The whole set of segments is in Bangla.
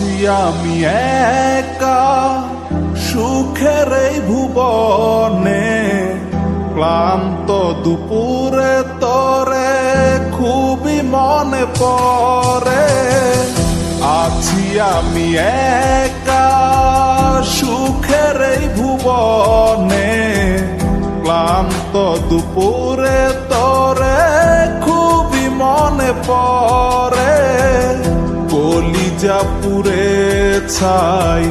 আছি আমি একা সুখের এই ভুবনে, ক্লান্ত দুপুরে তরে খুবই মনে পড়ে। আছি আমি একা সুখের এই ভুবনে, ক্লান্ত দুপুরে তরে খুবই মনে পড়ে। কলিজা পুরে ছাই,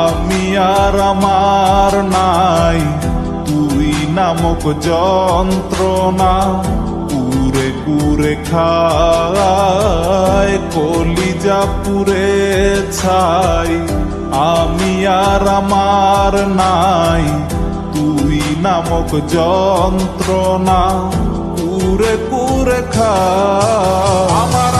আমি আর আমার নাই। তুই নামক যন্ত্রণা কুরে কুরে খায় কলিজা পুরে ছাই, আমি আর আমার নাই। তুই নামক যন্ত্রণা কুরে কুরে খা আমার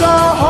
তোর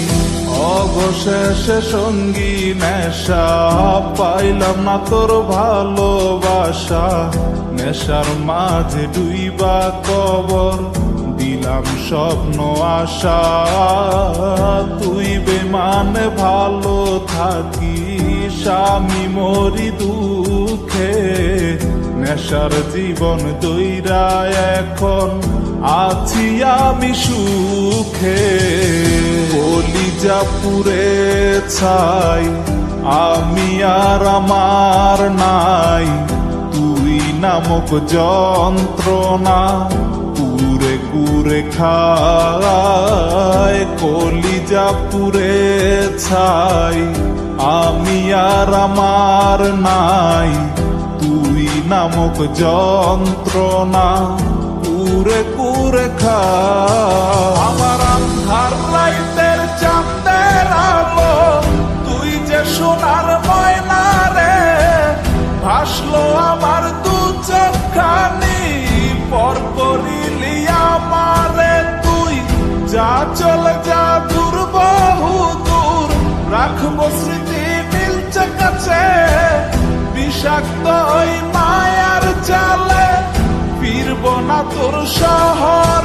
অবশেষে সঙ্গী নেশা পাইলাম না তোর ভালোবাসা। নেশার মাঝে ডুইবা কবর, দিলাম স্বপ্ন, আশা। তুই বেমানে ভালো থাকিস, আমি মরি দুঃখে। নেশার জীবন দৈরা এখন আছি আমি সুখে। কলিজা পুরে ছাই, আমি আর আমার নাই। তুই নামক যন্ত্রণা কুরে কুরে খায়। কলিজা পুরে ছাই, আমি আর আমার নাই। তুই নামক যন্ত্রণা কুরে কুরে খা। আমার আন্ধার লাইটের চাঁদের আলো, তুই যে সোনার ময়না রে, ভাসলো আমার দু চোখানি পর করিলি আমারে তুই। যা চলে যা দূর বহু দূর রাখব স্মৃতি নীলচে কাছে। বিষাক্ত মায়ার চালে ফিরব না তোর শহরে।